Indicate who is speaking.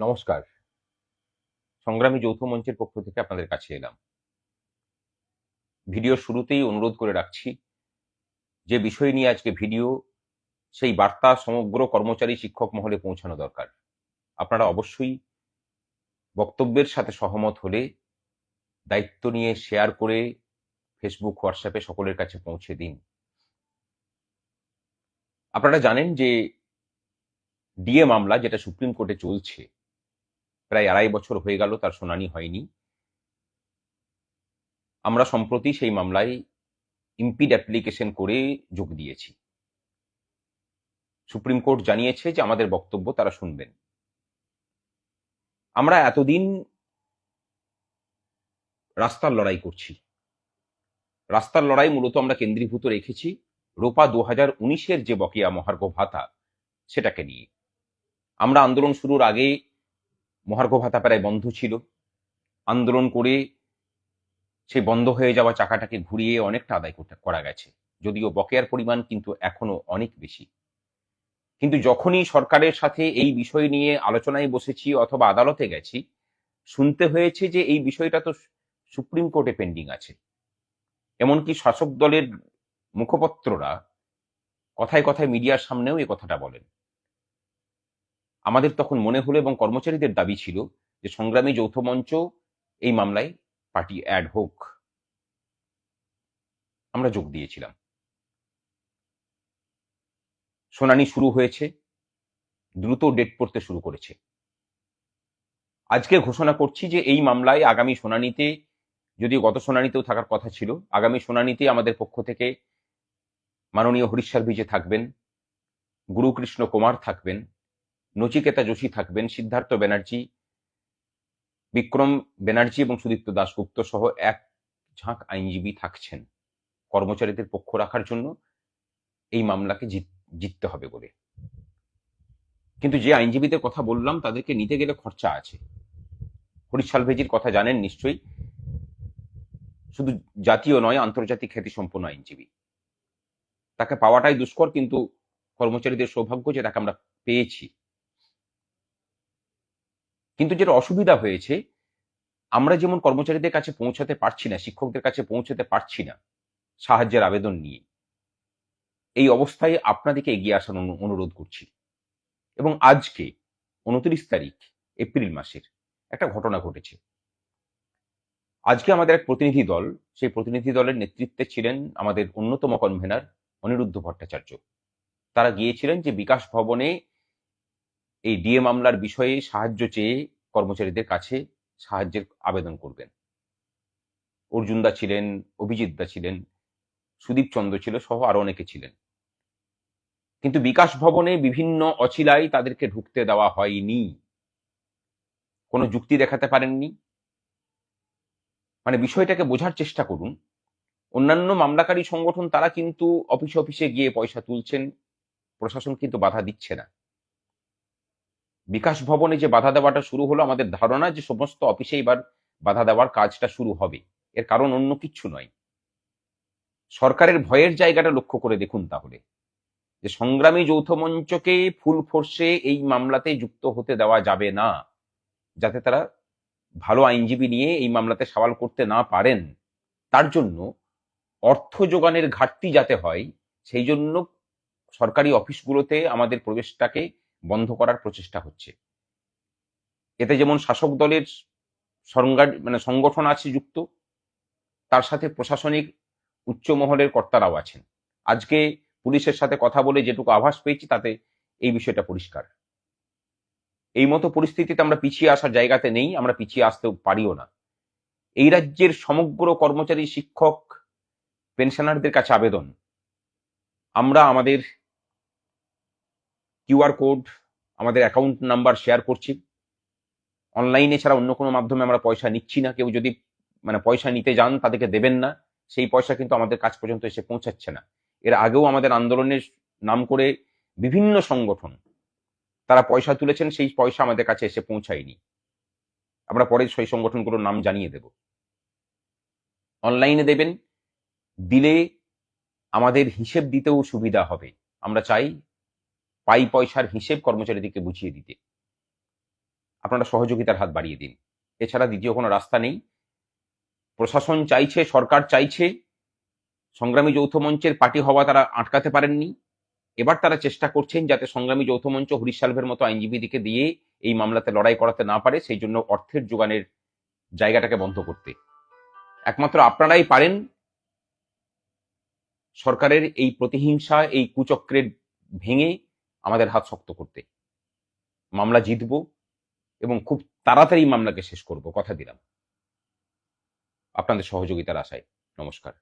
Speaker 1: নমস্কার। সংগ্রামী যৌথ মঞ্চের পক্ষ থেকে আপনাদের কাছে এলাম। ভিডিওর শুরুতেই অনুরোধ করে রাখছি, যে বিষয় নিয়ে আজকে ভিডিও, সেই বার্তা সমগ্র কর্মচারী শিক্ষক মহলে পৌঁছানো দরকার। আপনারা অবশ্যই বক্তব্যের সাথে সহমত হলে, দায়িত্ব নিয়ে শেয়ার করে ফেসবুক হোয়াটসঅ্যাপে সকলের কাছে পৌঁছে দিন। আপনারা জানেন যে ডিএ মামলা, যেটা সুপ্রিম কোর্টে চলছে প্রায় আড়াই বছর হয়ে গেল তার শুনানি হয়নি। আমরা সম্প্রতি সেই মামলায় ইম্পিড অ্যাপ্লিকেশন করে যোগ দিয়েছি। সুপ্রিম কোর্ট জানিয়েছে যে আমাদের বক্তব্য তারা শুনবেন। আমরা এতদিন রাস্তার লড়াই করছি। রাস্তার লড়াই মূলত আমরা কেন্দ্রীভূত রেখেছি রোপা দু হাজার উনিশের যে বকেয়া মহার্ঘ ভাতা, সেটাকে নিয়ে। আমরা আন্দোলন শুরুর আগে মহার্ঘ ভাতা প্রায় বন্ধ ছিল। আন্দোলন করে সেই বন্ধ হয়ে যাওয়া চাকাটাকে ঘুরিয়ে অনেকটা আদায় করা গেছে। যদিও বকেয়ার পরিমাণ কিন্তু এখনও অনেক বেশি। কিন্তু যখনই সরকারের সাথে এই বিষয় নিয়ে আলোচনায় বসেছি অথবা আদালতে গেছি, শুনতে হয়েছে যে এই বিষয়টা তো সুপ্রিম কোর্টে পেন্ডিং আছে। এমনকি শাসক দলের মুখপত্ররা কথায় কথায় মিডিয়ার সামনেও এ কথাটা বলেন। আমাদের তখন মনে হলো এবং কর্মচারীদের দাবি ছিল যে সংগ্রামী যৌথ মঞ্চ এই মামলায় পার্টি অ্যাড হোক। আমরা যোগ দিয়েছিলাম। শুনানি শুরু হয়েছে, দ্রুত ডেট পড়তে শুরু করেছে। আজকে ঘোষণা করছি যে এই মামলায় আগামী শুনানিতে যদিও গত শুনানিতেও থাকার কথা ছিল, আগামী শুনানিতে আমাদের পক্ষ থেকে মাননীয় হরিশ্বর বিজে থাকবেন, গুরুকৃষ্ণ কুমার থাকবেন নচিকেতা যোশী থাকবেন, সিদ্ধার্থ ব্যানার্জি, বিক্রম ব্যানার্জি এবং সুদীপ্ত দাশগুপ্ত সহ এক ঝাঁক আইনজীবী থাকছেন। কর্মচারীদের পক্ষ রাখার জন্য এই মামলাকে জিততে হবে বলে। কিন্তু যে আইনজীবীদের কথা বললাম, তাদেরকে নিতে গেলে খরচা আছে। হরিশ সালভেজির কথা জানেন নিশ্চয়ই। শুধু জাতীয় নয়, আন্তর্জাতিক খ্যাতিসম্পন্ন আইনজীবী। তাকে পাওয়াটাই দুষ্কর, কিন্তু কর্মচারীদের সৌভাগ্য যে তাকে আমরা পেয়েছি। কিন্তু যেটা অসুবিধা হয়েছে, আমরা যেমন কর্মচারীদের কাছে পৌঁছাতে পারছি না, শিক্ষকদের কাছে পৌঁছাতে পারছি না সাহায্যের আবেদন নিয়ে, এই অবস্থায় আপনাদেরকে এগিয়ে আসার অনুরোধ করছি। এবং আজকে উনত্রিশ তারিখ, এপ্রিল মাসের একটা ঘটনা ঘটেছে। আজকে আমাদের এক প্রতিনিধি দল, সেই প্রতিনিধি দলের নেতৃত্বে ছিলেন আমাদের অন্যতম কনভেনার অনিরুদ্ধ ভট্টাচার্য। তারা গিয়েছিলেন যে বিকাশ ভবনে এই ডিএ মামলার বিষয়ে সাহায্য চেয়ে কর্মচারীদের কাছে সাহায্যের আবেদন করবেন। অর্জুনদা ছিলেন, অভিজিৎদা ছিলেন, সুদীপ চন্দ্র ছিল, সহ আরও অনেকে ছিলেন। কিন্তু বিকাশ ভবনে বিভিন্ন অছিলাই তাদেরকে ঢুকতে দেওয়া হয়নি। কোনো যুক্তি দেখাতে পারেননি? মানে বিষয়টাকে বোঝার চেষ্টা করুন। অন্যান্য মামলাকারী সংগঠন তারা কিন্তু অফিসে অফিসে গিয়ে পয়সা তুলছেন, প্রশাসন কিন্তু বাধা দিচ্ছে না। বিকাশ ভবনে যে বাধা দেওয়াটা শুরু হলো, আমাদের ধারণা যে সমস্ত অফিসে এবার বাধা দেওয়ার কাজটা শুরু হবে। এর কারণ অন্য কিচ্ছু নয়। সরকারের ভয়ের জায়গাটা লক্ষ্য করে দেখুন তাহলে। যে সংগ্রামী যৌথ মঞ্চকে ফুল ফোর্সে এই মামলাতে যুক্ত হতে দেওয়া যাবে না। যাতে তারা ভালো আইনজীবী নিয়ে এই মামলাতে সওয়াল করতে না পারেন। তার জন্য অর্থ যোগানের ঘাটতি যাতে হয়, সেই জন্য সরকারি অফিসগুলোতে আমাদের প্রবেশটাকে বন্ধ করার প্রচেষ্টা হচ্ছে। এতে যেমন শাসক দলের মানে সংগঠন আছে যুক্ত, তার সাথে প্রশাসনিক উচ্চ মহলের কর্তারাও আছেন। আজকে পুলিশের সাথে কথা বলে যেটুকু আভাস পেয়েছি, তাতে এই বিষয়টা পরিষ্কার। এই মতো পরিস্থিতিতে আমরা পিছিয়ে আসার জায়গাতে নেই, আমরা পিছিয়ে আসতেও পারিও না। এই রাজ্যের সমগ্র কর্মচারী, শিক্ষক, পেনশনারদের কাছে আবেদন। আমরা আমাদের কিউআর কোড, আমাদের অ্যাকাউন্ট নাম্বার শেয়ার করছি। অনলাইনে ছাড়া অন্য কোনো মাধ্যমে আমরা পয়সা নিচ্ছি না। কেউ যদি মানে পয়সা নিতে যান, তাদেরকে দেবেন না। সেই পয়সা কিন্তু আমাদের কাছ পর্যন্ত এসে পৌঁছাচ্ছে না। এর আগেও আমাদের আন্দোলনের নাম করে বিভিন্ন সংগঠন, তারা পয়সা তুলেছেন, সেই পয়সা আমাদের কাছে এসে পৌঁছায়নি। আমরা পরে সেই সংগঠনগুলোর নাম জানিয়ে দেব। অনলাইনে দেবেন, দিলে আমাদের হিসেব দিতেও সুবিধা হবে। আমরা চাই পাই পয়সার হিসেব কর্মচারীদেরকে বুঝিয়ে দিতে। আপনারা সহযোগিতার হাত বাড়িয়ে দিন। এছাড়া দ্বিতীয় কোনো রাস্তা নেই। প্রশাসন চাইছে, সরকার চাইছে, সংগ্রামী যৌথ মঞ্চের পার্টি হওয়া তারা আটকাতে পারেননি। এবার তারা চেষ্টা করছেন যাতে সংগ্রামী যৌথ মঞ্চ হরিশ সালভের মতো আইনজীবীদিকে দিয়ে এই মামলাতে লড়াই করাতে না পারে, সেই জন্য অর্থের যোগানের জায়গাটাকে বন্ধ করতে। একমাত্র আপনারাই পারেন সরকারের এই প্রতিহিংসা, এই কুচক্রের ভেঙে আমাদের হাত শক্ত করতে। মামলা জিতব এবং খুব তাড়াতাড়ি মামলাকে শেষ করব, কথা দিলাম। আপনাদের সহযোগিতার আশায় নমস্কার।